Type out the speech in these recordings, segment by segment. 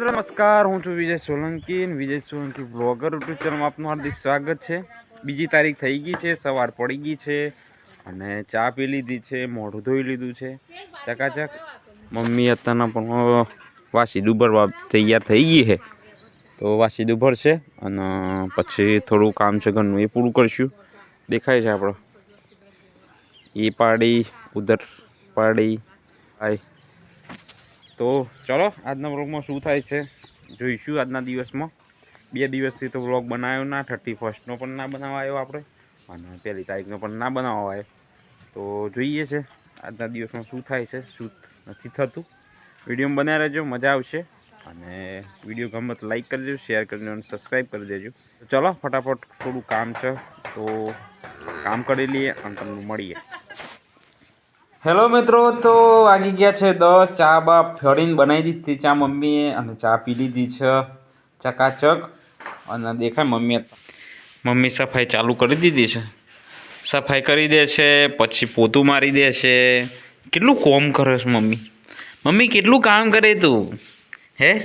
મિત્રો, નમસ્કાર. હું છું વિજય સોલંકી વિજય સોલંકી બ્લોગર યુટ્યુબ ચેનલમાં આપનું હાર્દિક સ્વાગત છે. બીજી તારીખ થઈ ગઈ છે, સવાર પડી ગઈ છે અને ચા પી લીધી છે, મોઢું ધોઈ લીધું છે. ચકાચક. મમ્મી અત્યારના પણ વાસી દુબરવા તૈયાર થઈ ગઈ છે. તો વાસી ડુબર છે અને પછી થોડું કામ છે ઘરનું, એ પૂરું કરશું. દેખાય છે આપણો. એ પાડી, ઉધર પાડી, આય. તો ચલો, આજના વ્લોગમાં શું થાય છે? જોઈશું આજના દિવસમાં. બે દિવસથી તો વ્લોગ બનાવ્યો ના થર્ટી ફર્સ્ટનો પણ ના બનાવાયો આપણે. અને પહેલી તારીખનો પણ ના બનાવાયો. તો જોઈએ છે, આજના દિવસમાં શું થાય છે, શું નથી થતું. વીડિયો બનાવી રહેજો, મજા આવશે. અને વીડિયો ગમે તો લાઈક કરી દેજો, શેર કરી દેજો અને સબસ્ક્રાઈબ કરી દેજો. ચલો, ફટાફટ થોડું કામ છે, તો કામ કરી લઈએ અને તમને મળીએ. હેલો મિત્રો, તો વાગી ગયા છે દસ. ચા બા ફરીને બનાવી દીધી ચા મમ્મીએ અને ચા પી લીધી છે ચકાચક. અને દેખાય મમ્મીએ મમ્મી સફાઈ ચાલુ કરી દીધી છે. સફાઈ કરી દે છે, પછી પોતું મારી દે છે. કેટલું કોમ કરે છે મમ્મી? મમ્મી, કેટલું કામ કરે તું? હે?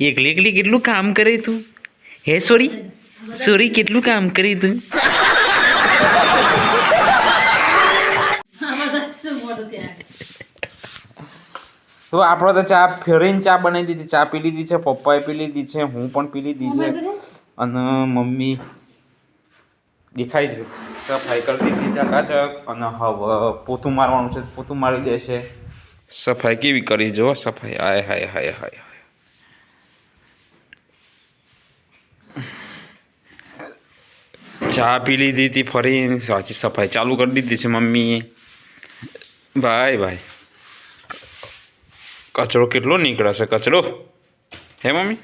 એકલી એકલી કેટલું કામ કરે તું? હે, સોરી? સોરી, કેટલું કામ કરી તું? તો આપણે તો ચા ફેરીને ચા બનાવી દીધી. ચા પી લીધી છે પપ્પાએ પી લીધી છે હું પણ પી લીધી છે. અને મમ્મી દેખાય છે. સફાઈ કરી દીધી ચકાચક અને હવે પોતું મારવાનું છે પોતું મારી દેશે. સફાઈ કેવી કરી જો સફાઈ. આય હાય હાય હાય ચા પી લીધી હતી ફરી સાચી સફાઈ ચાલુ કરી દીધી છે મમ્મીએ ભાઈ ભાઈ કચરો કેટલો નીકળશે? કચરો? હે, મમ્મી?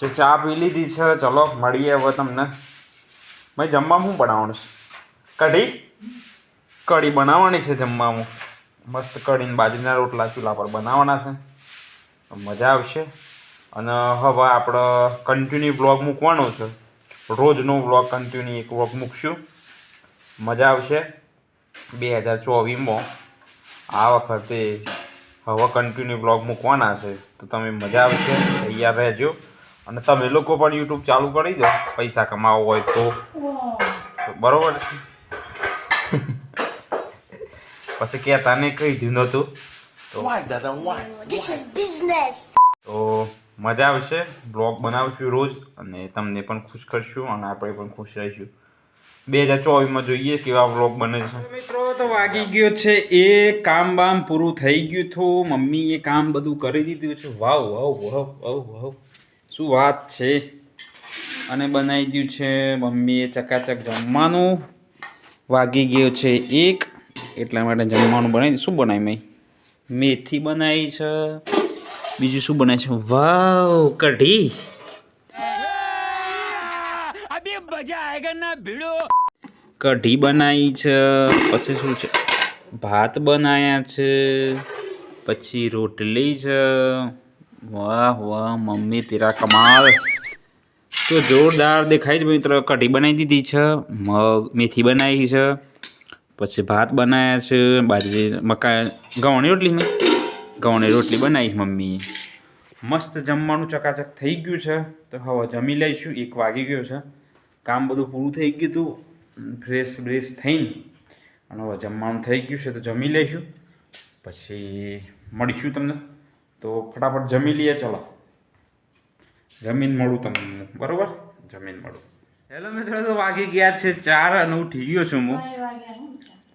જો ચા પી લીધી છે, ચલો, મળીએ હવે તમને. ભાઈ, જમવામાં શું બનાવવાનું છે? કઢી? કઢી બનાવવાની છે જમવામાં. મસ્ત કઢીને બાજરીના રોટલા ચૂલા પર બનાવવાના છે. મજા આવશે. અને હવે આપણે કન્ટિન્યુ બ્લોગ મૂકવાનો છે. રોજનો બ્લોગ કન્ટિન્યુ એક બ્લોગ મૂકશું. મજા આવશે. બે હજાર ચોવીસમાં. આ વખતે હવે કન્ટિન્યુ બ્લોગ મૂકવાના છે તો તમે મજા આવશે તૈયાર રહેજો અને તમે લોકો પણ યુટ્યુબ ચાલુ કરી દો પૈસા કમાવો હોય તો બરોબર છે પછી કહેતા ને કહી દીધું નહોતું તો Why, Dada? Why? This is business. તો મજા આવશે બ્લોગ બનાવશું રોજ અને તમને પણ ખુશ કરશું અને આપણે પણ ખુશ રહીશું બે હજાર ચોવીસમાં જોઈએ કેવા વ્લોગ બને છે. મિત્રો, તો વાગી ગયો છે એ, કામ બામ પૂરું થઈ ગયું હતું મમ્મીએ કામ બધું કરી દીધું છે. વાવ વાવ વાવ વાવ વાવ. શું વાત છે? અને બનાવી દીધું છે મમ્મીએ ચકાચક જમવાનું. વાગી ગયો છે એક, એટલા માટે જમવાનું બનાવી શું બનાવી મેં? મેથી બનાવી છે. બીજું શું બનાવી છે? વાવ, કઢી. કઢી બનાવી છે, પછી શું છે? ભાત બનાવ્યા છે, પછી રોટલી છે. વાહ વાહ, મમ્મી તેરા કમાલ. તો જોરદાર દેખાય છે મિત્રો, કઢી બનાવી દીધી છે, મગ, મેથી બનાવી છે, પછી ભાત બનાવ્યા છે, બાજરી મકા ગવણી રોટલી મેં. ગવણી રોટલી બનાવી છે મમ્મીએ મસ્ત જમવાનું ચકાચક થઈ ગયું છે. તો હવે જમી લઈશું, એક વાગી ગયો છે. કામ બધું પૂરું થઈ ગયું હતું ફ્રેશ બ્રેશ થઈને. અને હવે જમવાનું થઈ ગયું છે તો જમી લઈશું. પછી મળીશું તમને. તો ફટાફટ જમી લઈએ ચલો. જમીન મળું તમને બરોબર? જમીન મળું. હેલો મિત્રો તો વાગી ગયા છે ચાર અને ઉઠી ગયો છું હું.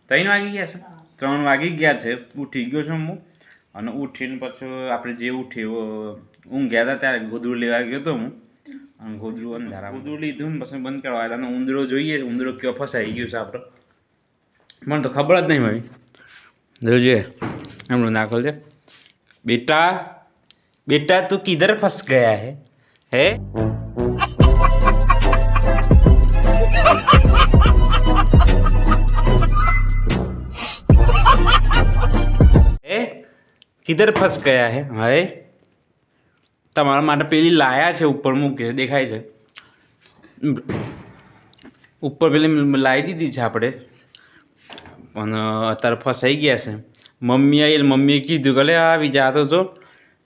ત્રણ વાગી ગયા છે? ત્રણ વાગી ગયા છે ઉઠી ગયો છું હું. અને ઉઠીને પછી આપણે જે ઉઠ્યો ઊંઘ ગયા હતા ત્યારે ગોદડું લેવા ગયો હતો હું. અને ગોદડું અંધારા લીધું ને પછી બંધ કરવા આવ્યા. ઉંદરો જોઈએ, ઉંદરો કયો ફસાઈ ગયો છે આપણો. મને તો ખબર જ નહીં ભાઈ જોજે, એમનું નાખો છે. બેટા બેટા, તું કિધર ફસ ગયા હે? હે? કિધર ફસ ગયા હે? હે? તમારા માટે પેલી લાયા છે ઉપર મૂકે દેખાય છે. ઉપર પેલી લાવી દીધી છે આપણે. અને અત્યારે ફસાઈ ગયા છે. મમ્મી આવી એટલે મમ્મીએ કીધું કે, લે, આવી જા છો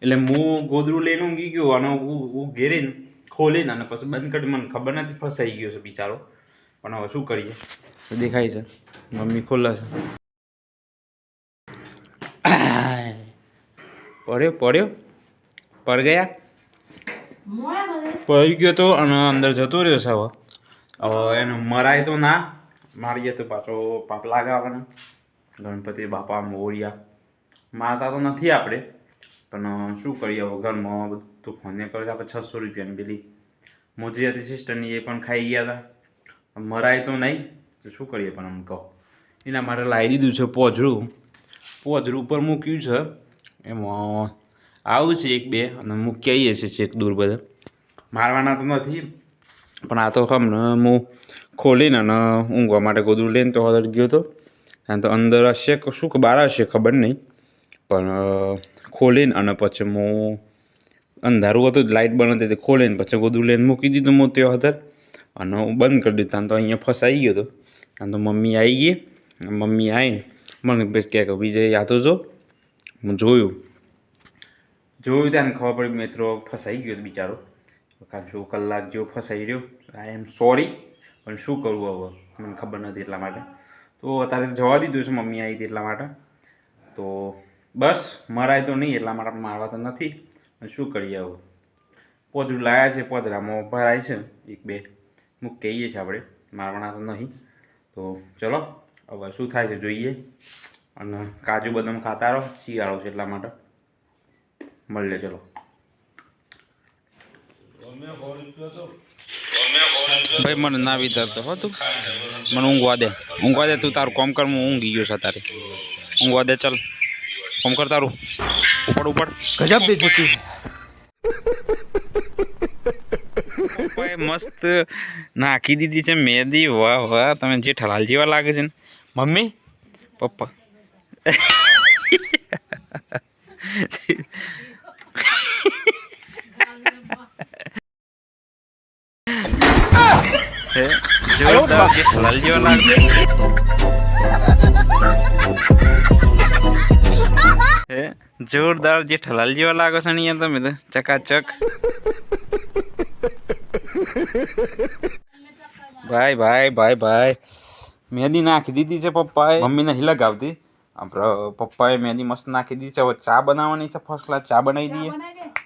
એટલે હું ગોદરું લઈને ઊંઘી ગયો અને હું ઘેરીને ખોલીને અને પછી બંધ કરી, મને ખબર નથી, ફસાઈ ગયો છે બિચારો. પણ હવે શું કરીએ? દેખાય છે. મમ્મી ખોલે છે. પડ્યો પડ્યો. પર ગયા? પડી ગયો. તો અને અંદર જતો રહ્યો છે હવે હવે એને મરાય તો ના મારીએ તો પાછો પાપ લાગાવાના. ગણપતિ બાપા મોરિયા. મારતા તો નથી આપણે પણ શું કરીએ હવે ઘરમાં બધું ફોને કરે છે. આપણે છસો રૂપિયાની પેલી મોજી હતી સિસ્ટરની એ પણ ખાઈ ગયા હતા મરાય તો નહીં તો શું કરીએ પણ આમ કહો. એના માટે લાવી દીધું છે પોજરું. પોજરું ઉપર મૂક્યું છે. એમાં આવું છે એક બે, અને મૂકી આવીએ છીએ ચેક દૂર બધા. મારવાના તો નથી, પણ આ તો ખમ હું ખોલીને અને ઊંઘવા માટે ગોદડું લઈને તો અંદર ગયો હતો અને તો અંદર હશે શું કે બહાર હશે ખબર નહીં, પણ ખોલીને અને પછી હું અંધારું હતું લાઇટ બંધ હતી ખોલીને પછી ગોદડું લઈને મૂકી દીધું હું તે અંદર અને હું બંધ કરી દીધું તો અહીંયા ફસાઈ ગયો હતો અને તો મમ્મી આવી ગઈ, મમ્મી આવીને મને કે વિજય આ તો જો, હું જોયું. જોયું ત્યાં ખબર પડી મિત્રો ફસાઈ ગયો બિચારો. કાચો કલાક જેવો ફસાઈ રહ્યો. આઈ એમ સોરી પણ શું કરવું હવે? મને ખબર નથી એટલા માટે. તો અત્યારે જવા દીધું છે મમ્મી આવી હતી એટલા માટે. તો બસ, મરાય તો નહીં એટલા માટે, મારવા તો નથી. પણ શું કરીએ હવે? પોતરું લાયા છે, પોદરામાં ભરાય છે. એક બે મુક કહીએ છીએ આપણે. મારવાના તો નહીં. તો ચલો, હવે શું થાય છે જોઈએ. અને કાજુ બદામ ખાતા રહો, શિયાળો છે એટલા માટે. મળી ચલો. ભાઈ મને ના વિચારતો હો તું. મને ઊંઘવા દે. ઊંઘવા દે તું તારું કોમ કર હું ઊંઘી ગયો છે તારે. ઊંઘવા દે ચાલ. કોમ કર તારું. ઉપર ઉપર. ગજબ બે જતી મસ્ત નાખી દીધી છે મેદી. વાહ વાહ તમે જે ઠલાલ જેવા લાગે છે ને. Mummy papa. હે જોરદાર જે ઠલાલ જેવા લાગે. જોરદાર જે ઠલાલ જેવા લાગો છો ને યાર તમે તો ચકાચક. ભાઈ ભાઈ ભાઈ ભાઈ. મહેંદી નાખી દીધી છે પપ્પાએ. મમ્મીને હિલક લગાવતી. આપણે પપ્પાએ મહેંદી મસ્ત નાખી દીધી છે. હવે ચા બનાવવાની છે. ફર્સ્ટ ક્લાસ ચા બનાવી દઈએ.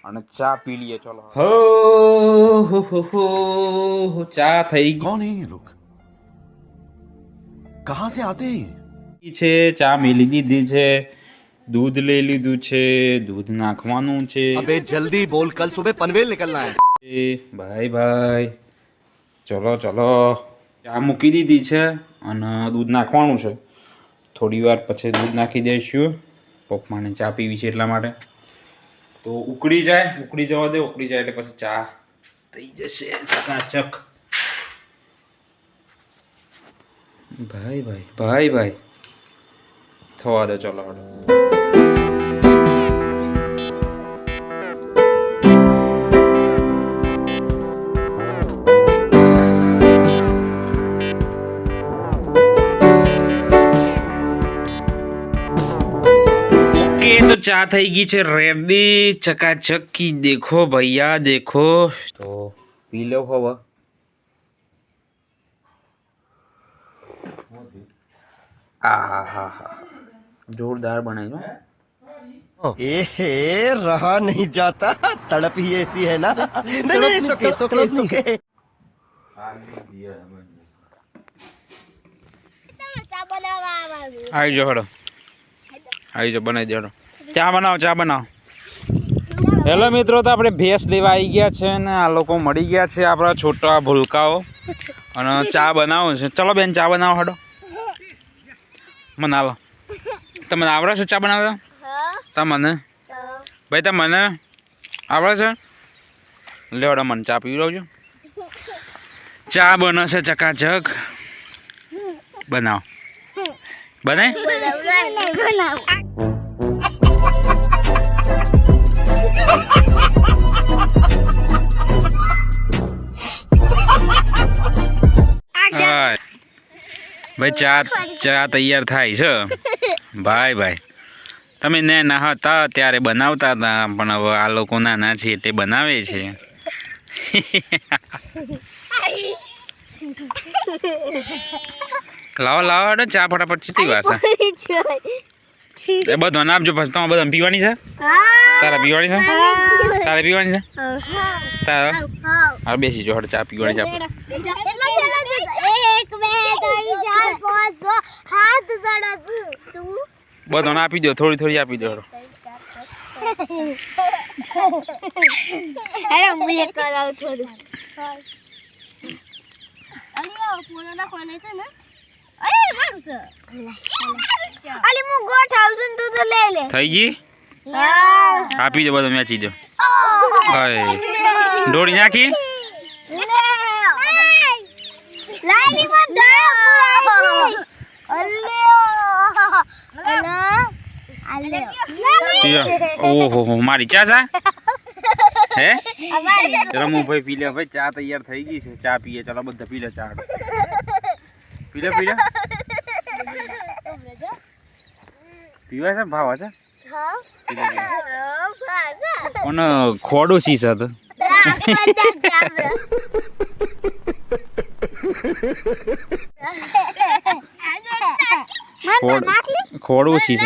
અને ચા પી લઈએ ચલો હો હો હો ચા થઈ ગઈ. કોણ હે લોક? કહા સે આતે હે? છે ચા મે દીધી છે દૂધ લઈ લીધું છે દૂધ નાખવાનું છે. અબે જલ્દી બોલ કલ સુબહ પનવેલ નીકળના હે. ભાઈ ભાઈ ચલો ચલો. ચા મૂકી દીધી છે અને દૂધ નાખવાનું છે. થોડી વાર પછી દૂધ નાખી દઈશું. પપ્પાને ચા પીવી છે એટલા માટે. તો ઉકળી જાય, ઉકળી જવા દે, ઉકળી જાય એટલે પછી ચા થઈ જશે. ચકાચક ભાઈ ભાઈ ભાઈ ભાઈ. થવા દો, ચલો. હળો ચા થઈ ગઈ છે રેડી ચકાચકી દેખો ભૈયા દેખો તો પી લો હવે આ હા હા જોરદાર બનાવ્યો ए रहा नहीं जाता तड़प ही ऐसी है ना नहीं नहीं सुके सुके सुके આવી જાઓ હડો આવી જાઓ બનાવી દે હડો ચા બનાવો ચા બનાવો. હેલો મિત્રો તો આપણે ભેંસ લેવા આવી ગયા છે ને આ લોકો મળી ગયા છે આપણા છોટા ભૂલકાઓ. અને ચા બનાવો છે. ચલો બેન ચા બનાવો હડો. મને હાલો તમને આવડે છે ચા બનાવતા? તમને ભાઈ તમને આવડે છે? લેવડો મને ચા પી છો ચા બને છે ચકાચક. બનાવો. બને? ભાઈ ચા ચા તૈયાર થાય છે. ભાઈ ભાઈ. તમે નાના હતા ત્યારે બનાવતા હતા પણ હવે આ લોકો નાના છે એટલે બનાવે છે. લાવો લાવો હેડો ચા ફટાફટ ચીટી વાસા. એ બધું આપજો પછી તમારે બધા પીવાની છે? તારા પીવાની છે? તારે પીવાની છે? તારા? હા બેસી જો હડ ચા પીવાની છે આપણે એક બે ત્રણ ચાર પાંચ છ હાથ જણા તું બધાને આપી દો થોડી થોડી આપી દો. અરે મુલે કરાવ થોડું. અલિયા ફોન નાખવાના છે ને? અરે મારું છે. અલી હું ગોઠાવું છું તું તો લઈ લે. થઈ ગઈ? આપી દો બધું મેચી દો. હાય. દોડી નાખી લાઈલી માં અલ્યો અલ્યો પીવા ઓહો મારી ચા ચા? હે? રમુભાઈ પી લે ભાઈ ચા તૈયાર થઈ ગઈ છે. ચા પીએ ચાલો બધા પી લે ચા. પી લે પી લે. પીવા છે ભાવ છે? અને ખોડો શીશ હતો ખોડ ખોડું શીશ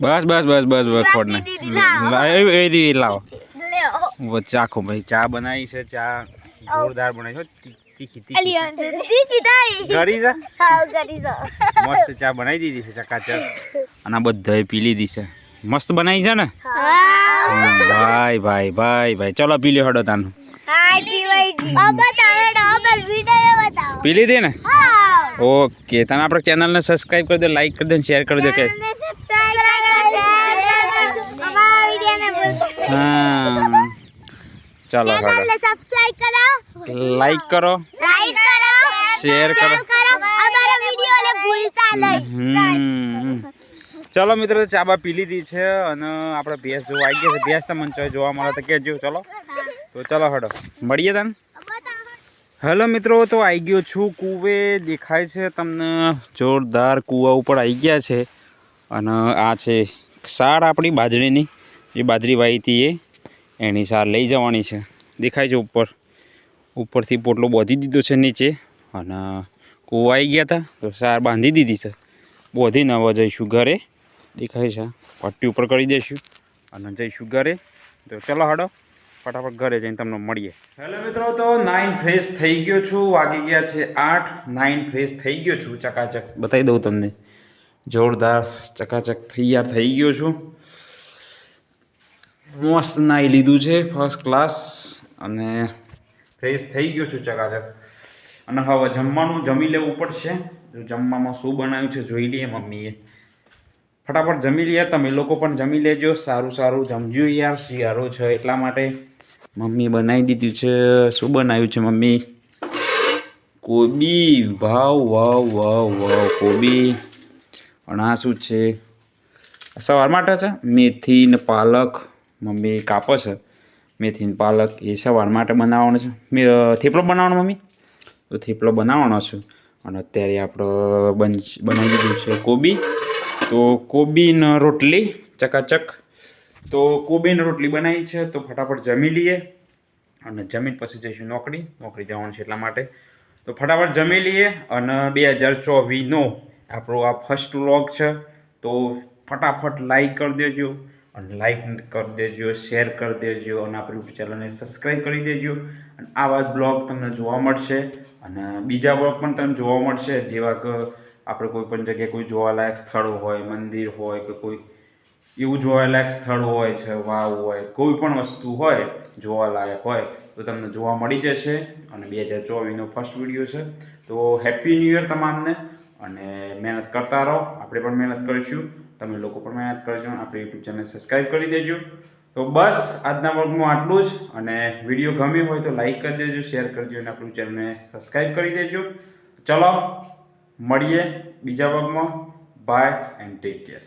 બસ બસ બસ બસ બસ ખોડ ને એ એ લાવો. ચાખો ભાઈ ચા બનાવી છે ચા જોરદાર બનાવી છે. તીખી તીખી ગરી છે મસ્ત ચા બનાવી દીધી છે ચકાચક અને આ બધાએ પી લીધી છે. મસ્ત બનાવી છે ને? ભાઈ ભાઈ ભાઈ ભાઈ. ચલો પી લ્યો હડો તાનું. પી લીધી ને? ઓકે તને આપણે ચેનલને સબસ્ક્રાઇબ કરી દો લાઈક કરી દો શેર કરી દો કે હા. ચાલો હડો સબસ્ક્રાઇબ કરો. લાઈક કરો. લાઈક કરો. શેર કરો. અમારા વિડિયોને ભૂલતા નહીં. ચલો મિત્રો ચાબા પી લીધી છે અને આપણે ભેંસ જોવા આવી ગયા છે. ભેંસ તમને જો- જોવા મળે તો કહેજો. ચલો. તો ચલો હડો મળીએ તને? હેલો મિત્રો તો આવી ગયો છું. કૂવે દેખાય છે તમને. જોરદાર કૂવા ઉપર આવી ગયા છે. અને આ છે સાર આપણી બાજરીની. જે બાજરી વાવી હતી એ. એની સાર લઈ જવાની છે. દેખાય છે ઉપર. ઉપરથી પોટલો બાંધી દીધો છે નીચે. અને કૂવા આવી ગયા હતા તો સાર બાંધી દીધી છે. બોધીને હવે જઈશું ઘરે. દેખાય છે. પટ્ટી ઉપર કરી દઈશું. અને જઈશું ઘરે. તો ચલો હડો ફટાફટ ઘરે જઈને તમને મળીએ. હેલો મિત્રો તો નાઇન ફ્રેશ થઈ ગયો છું. વાગી ગયા છે આઠ. નાઇન ફ્રેશ થઈ ગયો છું ચકાચક. બતાવી દઉં તમને. જોરદાર ચકાચક તૈયાર થઈ ગયો છું. મસ્ત નાહી લીધું છે ફર્સ્ટ ક્લાસ અને ફ્રેશ થઈ ગયો છું ચકાચક. અને હવે જમવાનું જમી લેવું પડશે. જો જમવામાં શું બનાવ્યું છે જોઈ લઈએ મમ્મીએ. ફટાફટ જમી લઈએ. તમે લોકો પણ જમી લેજો. સારું સારું જમજો યાર. શિયાળો છે એટલા માટે મમ્મી બનાવી દીધું છે. શું બનાવ્યું છે મમ્મી? કોબી. વાવ વાવ વાવ વાવ, કોબી. અને શું છે સવાર માટે છે. મેથી ને પાલક. મમ્મી કાપો છે. મેથી પાલક એ સવાર માટે બનાવવાનો છે. થેપલો બનાવવાનો મમ્મી? તો થેપલો બનાવવાનો છે. અને અત્યારે આપણે બન, બનાવી દીધું છે કોબી. તો કોબીન રોટલી ચકાચક. તો કોબીન રોટલી બનાવી છે. તો ફટાફટ જમી લઈએ. અને જમીન પછી જઈશું નોકરી. નોકરી જવાનું છે એટલા માટે. તો ફટાફટ જમી લઈએ. અને બે હજાર ચોવીસનો આપણો આ ફર્સ્ટ વ્લોગ છે. તો ફટાફટ લાઈક કરી દેજો. અને લાઈક કરી દેજો શેર કરી દેજો અને આપણી યુટ્યુબ ચેનલને સબસ્ક્રાઈબ કરી દેજો. અને આવા બ્લોગ તમને જોવા મળશે. અને બીજા બ્લોગ પણ તમને જોવા મળશે. જેવા કે આપણે કોઈ પણ જગ્યાએ કોઈ જોવાલાયક સ્થળ હોય, મંદિર હોય કે કોઈ એવું જોવાલાયક સ્થળ હોય છે, વાવ હોય, કોઈ પણ વસ્તુ હોય, જોવાલાયક હોય, તો તમને જોવા મળી જશે. અને બે હજાર ચોવીસનો ફર્સ્ટ વીડિયો છે. તો હેપી ન્યૂ યર તમામને. અને મહેનત કરતા રહો. આપણે પણ મહેનત કરીશું. તમે લોકો પણ મહેનત કરજો, આપણી યુટ્યુબ ચેનલ સબસ્ક્રાઈબ કરી દેજો. તો બસ, આજના વર્ગમાં આટલું જ અને વીડિયો ગમ્યો હોય તો લાઈક કરી દેજો શેર કરજો અને આપણું ચેનલને સબસ્ક્રાઈબ કરી દેજો. ચલો, મળીએ બીજા વર્ગમાં બાય એન્ડ ટેક કેર